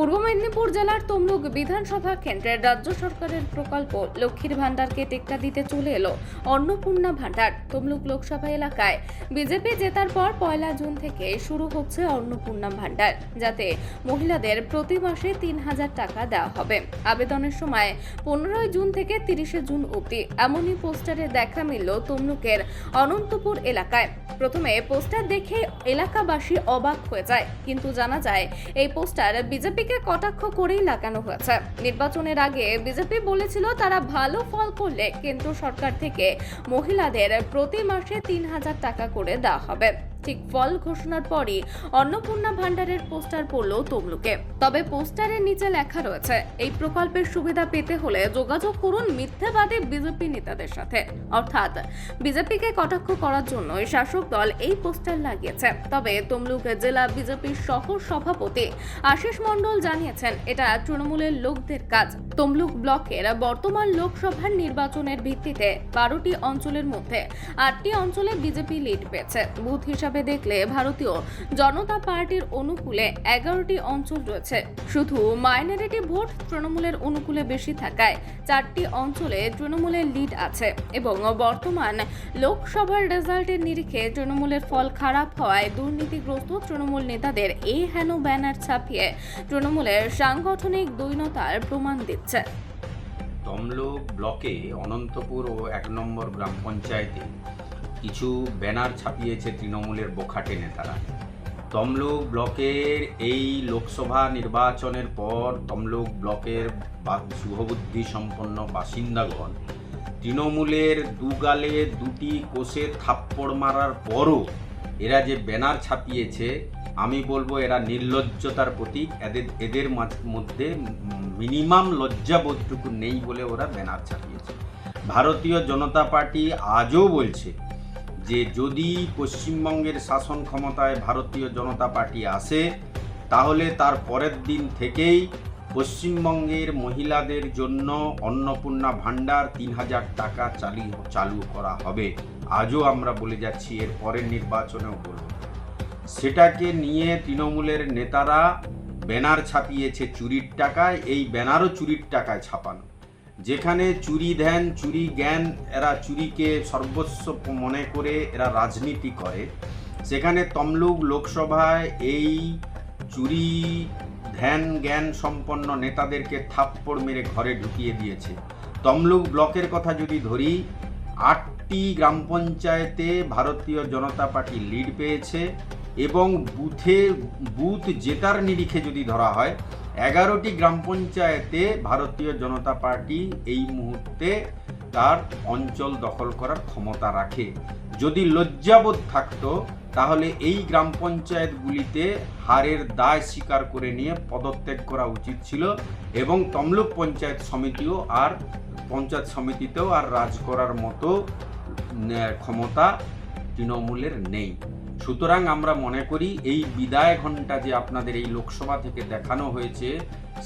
পূর্ব মেদিনীপুর জেলার তমলুক বিধানসভা কেন্দ্রের রাজ্য সরকারের প্রকল্প লক্ষ্মীর ভাণ্ডারকে টেক্কা দিতে চলে এলো অন্নপূর্ণা ভাণ্ডার তমলুক লোকসভা এলাকায়। বিজেপি জেতার পর পয়লা জুন থেকে শুরু হচ্ছে অন্নপূর্ণা ভাণ্ডার, যাতে মহিলাদের প্রতি মাসে তিন হাজার টাকা দেওয়া হবে। আবেদনের সময় পনেরোই জুন থেকে তিরিশে জুন অবধি এমনই পোস্টারে দেখা মিলল তমলুকের অনন্তপুর এলাকায়। প্রথমে পোস্টার দেখে এলাকাবাসী অবাক হয়ে যায়, কিন্তু জানা যায়, এই পোস্টার বিজেপিকে কটাক্ষ করেই লাগানো হয়েছে। নির্বাচনের আগে বিজেপি বলেছিল তারা ভালো ফল করলে কেন্দ্র সরকার থেকে মহিলাদের প্রতি মাসে তিন হাজার টাকা করে দেওয়া হবে। ঠিক ফল ঘোষণার পরই অন্নপূর্ণা ভাণ্ডারের পোস্টার পড়ল তমলুকে। তবে পোস্টারের নিচে লেখা রয়েছে, এই প্রকল্পের সুবিধা পেতে হলে যোগাযোগ করুন মিথ্যাবাদী বিজেপি নেতাদের সাথে। অর্থাৎ বিজেপিকে কটাক্ষ করার জন্য শাসক দল এই পোস্টার লাগিয়েছে। তবে তমলুক জেলা বিজেপির সহ সভাপতি আশিস মণ্ডল জানিয়েছেন, এটা তৃণমূলের লোকদের কাজ। তমলুক ব্লকের বর্তমান লোকসভার নির্বাচনের ভিত্তিতে বারোটি অঞ্চলের মধ্যে আটটি অঞ্চলে বিজেপি লিড পেয়েছে। বুথ হিসাবে দেখলে ভারতীয় জনতা পার্টির অনুকূলে এগারোটি অঞ্চল রয়েছে। শুধু মাইনরিটি ভোট তৃণমূলের অনুকূলে বেশি থাকায় চারটি অঞ্চলে তৃণমূলের লিড আছে এবং বর্তমান লোকসভার রেজাল্টের নিরিখে তৃণমূলের ফল খারাপ হওয়ায় দুর্নীতিগ্রস্ত তৃণমূল নেতাদের এই হেন ব্যানার ছাপিয়ে তৃণমূলের সাংগঠনিক দৈনতার প্রমাণ দিচ্ছে। তমলুক ব্লকে অনন্তপুর ও এক নম্বর গ্রাম পঞ্চায়েতে কিছু ব্যানার ছাপিয়েছে তৃণমূলের বোখাটে নেতারা। তমলুক ব্লকের এই লোকসভা নির্বাচনের পর তমলুক ব্লকের শুভবুদ্ধি সম্পন্ন বাসিন্দাগণ তৃণমূলের দুগালে দুটি কোষে থাপ্পড় মারার পরও এরা যে ব্যানার ছাপিয়েছে, আমি বলব এরা নির্লজ্জতার প্রতীক। এদের এদের মধ্যে মিনিমাম লজ্জাবোধটুকু নেই বলে ওরা ব্যানার ছাপিয়েছে ভারতীয় জনতা পার্টি আজও বলছে যে যদি পশ্চিমবঙ্গের শাসন ক্ষমতায় ভারতীয় জনতা পার্টি আসে, তাহলে তার পরের দিন থেকেই পশ্চিমবঙ্গের মহিলাদের জন্য অন্নপূর্ণা ভাণ্ডার তিন হাজার টাকা চালি চালু করা হবে। আজও আমরা বলে যাচ্ছি এর পরের নির্বাচনেও বলব। সেটাকে নিয়ে তৃণমূলের নেতারা ব্যানার ছাপিয়েছে চুরির টাকায়, এই ব্যানারও চুরির টাকায় ছাপানো। যেখানে চুরি ধ্যান, চুরি জ্ঞান, এরা চুরিকে সর্বস্ব মনে করে এরা রাজনীতি করে। সেখানে তমলুক লোকসভায় এই চুরি ধ্যান, জ্ঞান সম্পন্ন নেতাদেরকে থাপ্পড় মেরে ঘরে ঢুকিয়ে দিয়েছে। তমলুক ব্লকের কথা যদি ধরি, আটটি গ্রাম পঞ্চায়েতে ভারতীয় জনতা পার্টি লিড পেয়েছে। এবং বুথে, বুথ জেতার নিরিখে যদি ধরা হয়, এগারোটি গ্রাম পঞ্চায়েতে ভারতীয় জনতা পার্টি এই মুহূর্তে তার অঞ্চল দখল করার ক্ষমতা রাখে। যদি লজ্জাবোধ থাকতো, তাহলে এই গ্রাম পঞ্চায়েতগুলিতে হারের দায় স্বীকার করে নিয়ে পদত্যাগ করা উচিত ছিল এবং তমলুক পঞ্চায়েত সমিতিও আর পঞ্চায়েত সমিতিতেও আর রাজ করার মতো ক্ষমতা তৃণমূলের নেই। সুতরাং আমরা মনে করি এই বিদায় ঘণ্টা যে আপনাদের এই লোকসভা থেকে দেখানো হয়েছে,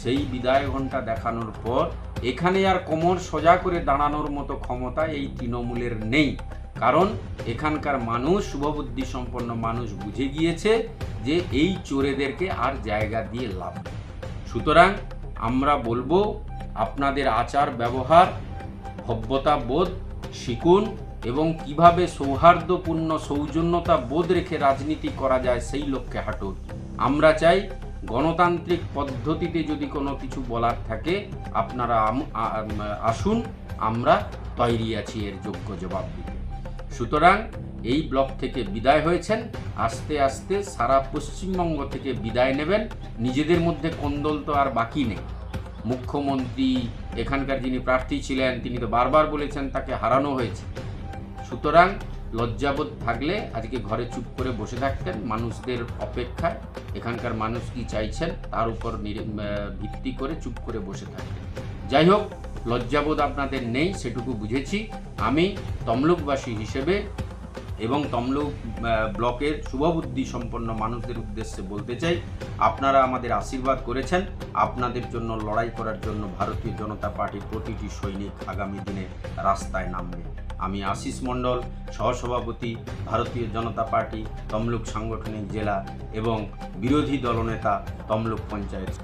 সেই বিদায় ঘণ্টা দেখানোর পর এখানে আর কোমর সোজা করে দাঁড়ানোর মতো ক্ষমতা এই তৃণমূলের নেই। কারণ এখানকার মানুষ, শুভবুদ্ধি সম্পন্ন মানুষ বুঝে গিয়েছে যে এই চোরেদেরকে আর জায়গা দিয়ে লাভ সুতরাং আমরা বলব, আপনাদের আচার ব্যবহার ভব্যতা বোধ শিখুন এবং কীভাবে সৌহার্দ্যপূর্ণ সৌজন্যতা বোধ রেখে রাজনীতি করা যায় সেই লক্ষ্যে হাঁটুন আমরা চাই গণতান্ত্রিক পদ্ধতিতে যদি কোনো কিছু বলার থাকে, আপনারা আসুন, আমরা তৈরি আছি এর যোগ্য জবাব দিতে। সুতরাং এই ব্লক থেকে বিদায় হয়েছেন। আস্তে আস্তে সারা পশ্চিমবঙ্গ থেকে বিদায় নেবেন। নিজেদের মধ্যে কোন্দল তো আর বাকি নেই। মুখ্যমন্ত্রী, এখানকার যিনি প্রার্থী ছিলেন, তিনি তো বারবার বলেছেন তাকে হারানো হয়েছে। সুতরাং লজ্জাবোধ থাকলে আজকে ঘরে চুপ করে বসে থাকতেন মানুষদের অপেক্ষায়। এখানকার মানুষ কি চাইছেন তার উপর ভিত্তি করে চুপ করে বসে থাকতেন। যাই হোক, লজ্জাবোধ আপনাদের নেই, সেটুকু বুঝেছি। আমি তমলুকবাসী হিসেবে এবং তমলুক ব্লকের শুভবুদ্ধি সম্পন্ন মানুষদের উদ্দেশ্যে বলতে চাই, আপনারা আমাদের আশীর্বাদ করেছেন। আপনাদের জন্য লড়াই করার জন্য ভারতীয় জনতা পার্টির প্রতিটি সৈনিক আগামী দিনে রাস্তায় নামবে। আমি আশিস মণ্ডল, সহসভাপতি, ভারতীয় জনতা পার্টি, তমলুক সাংগঠনিক জেলা এবং বিরোধী দলনেতা তমলুক পঞ্চায়েত।